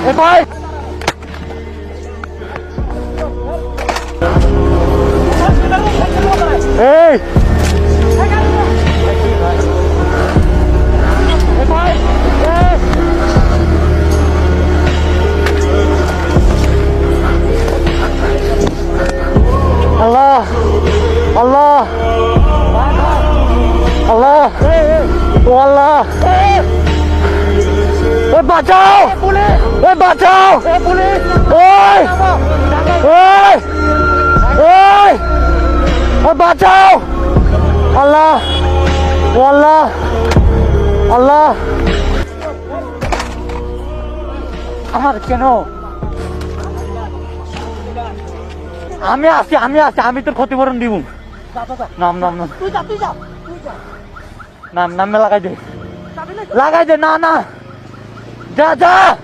এ ভাই। এই। এ ভাই এই আল্লাহ আল্লাহ। আল্লাহ ও আল্লাহ। ওই বাঁচাও! ওই বাঁচাও! ওই! ওই! ওই! ওই বাঁচাও! আল্লাহ! ও আল্লাহ! আল্লাহ! আমার কেন? আমি আছি আমি আছি আমি তোর ক্ষতিপূরণ দিব। নাম নাম নাম। নাম নামে লাগাই দে। লাগাই দে না না। દાદા!